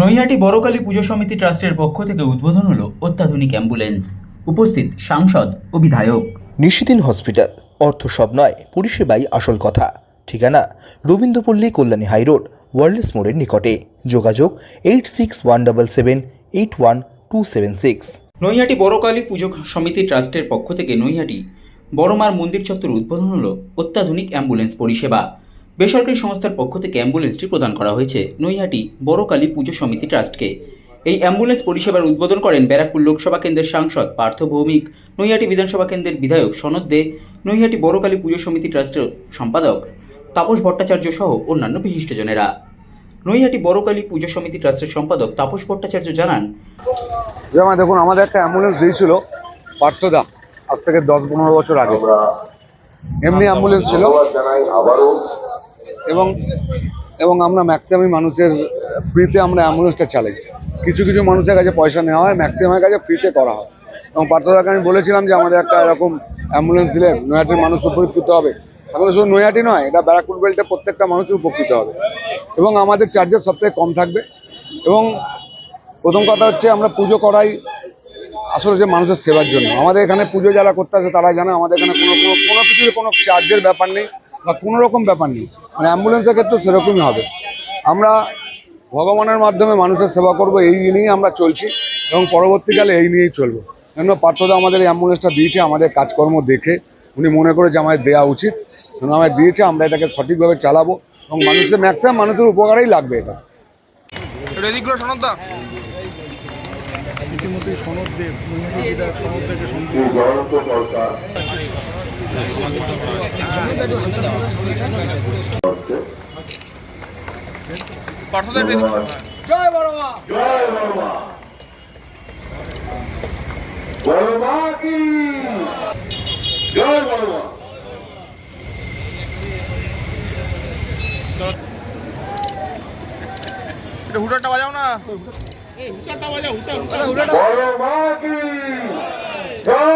নৈহাটি বড়কালী পুজো সমিতি ট্রাস্টের পক্ষ থেকে উদ্বোধন হলো অত্যাধুনিক অ্যাম্বুলেন্স। উপস্থিত সাংসদ ও বিধায়ক নিশিদিন হসপিটাল অর্থ সব নয় পরিষেবাই আসল কথা। ঠিকানা রবীন্দ্রপল্লী কল্যাণী হাইরোড ওয়ার্ল্ডস মোড়ের নিকটে। যোগাযোগ eight six one double seven eight one two seven six. Naihati Borokali পুজো সমিতি ট্রাস্টের পক্ষ থেকে নৈহাটি বড়মার মন্দির চত্বর উদ্বোধন হলো অত্যাধুনিক অ্যাম্বুলেন্স পরিষেবা। বেসরকারি সংস্থার পক্ষ থেকে অ্যাম্বুলেন্সটি প্রদান করা হয়েছে। নৈহাটি বড়কালী পুজো সমিতি ট্রাস্টকে। এই অ্যাম্বুলেন্স পরিষেবার উদ্বোধন করেন ব্যারাকপুর লোকসভা কেন্দ্রের সাংসদ, পার্থ ভৌমিক। নৈহাটি বিধানসভা কেন্দ্রের বিধায়ক সনদ দে। নৈহাটি বড়কালী পুজো সমিতি ট্রাস্টের সম্পাদক তাপস ভট্টাচার্য সহ অন্যান্য বিশিষ্টজনেরা। নৈহাটি বড়কালী পুজো সমিতি ট্রাস্টের সম্পাদক তাপস ভট্টাচার্য জানান দেখুন, আমাদের একটা অ্যাম্বুলেন্স দিয়েছিল পার্থদা, আজ থেকে দশ পনেরো বছর আগে। এমনি অ্যাম্বুলেন্স ছিল। এবং এবং আমরা ম্যাক্সিমাম মানুষের ফ্রিতে আমরা অ্যাম্বুলেন্সটা চালাই। কিছু কিছু মানুষের কাছে পয়সা নেওয়া হয় ম্যাক্সিমামের কাছে ফ্রিতে করা হয়। এবং পার্থদাকে আমি বলেছিলাম যে আমাদের একটা এরকম অ্যাম্বুলেন্স দিলে নৈহাটির মানুষ উপকৃত হবে। আমাদের শুধু নৈহাটি নয়, এটা ব্যারাকপুর বেল্টে প্রত্যেকটা মানুষই উপকৃত হবে। এবং আমাদের চার্জেস সবথেকে কম থাকবে। এবং প্রথম কথা হচ্ছে আমরা পুজো করাই আসলে যে মানুষের সেবার জন্য। আমাদের এখানে পুজো যারা করতে আসে তারা জানে, আমাদের এখানে কোনো কোনো কিছুর কোনো চার্জের ব্যাপার নেই। বা কোনো রকম ব্যাপার নেই। মানে অ্যাম্বুলেন্সের ক্ষেত্রে সেরকমই হবে। আমরা ভগবানের মাধ্যমে মানুষের সেবা করব এই নিয়েই আমরা চলছি এবং পরবর্তীকালে এই নিয়েই চলবো। কেন পার্থদা আমাদের এই অ্যাম্বুলেন্সটা দিয়েছে আমাদের কাজকর্ম দেখে। উনি মনে করে যে আমাদের দেওয়া উচিত। কেন আমাদের দিয়েছে আমরা এটাকে সঠিকভাবে চালাবো এবং মানুষের ম্যাক্সিমাম মানুষের উপকারেই লাগবে এটা। রেডিগুলো সনদ দা। ইতিমধ্যে সনদ দেব নৈহাটি বিধায়ক সনদ দেবকে সম্পূর্ণ পার্থদের রেডি এটা হুটারটা বাজাও না হুটারটা বাজাও hooter hooter hooter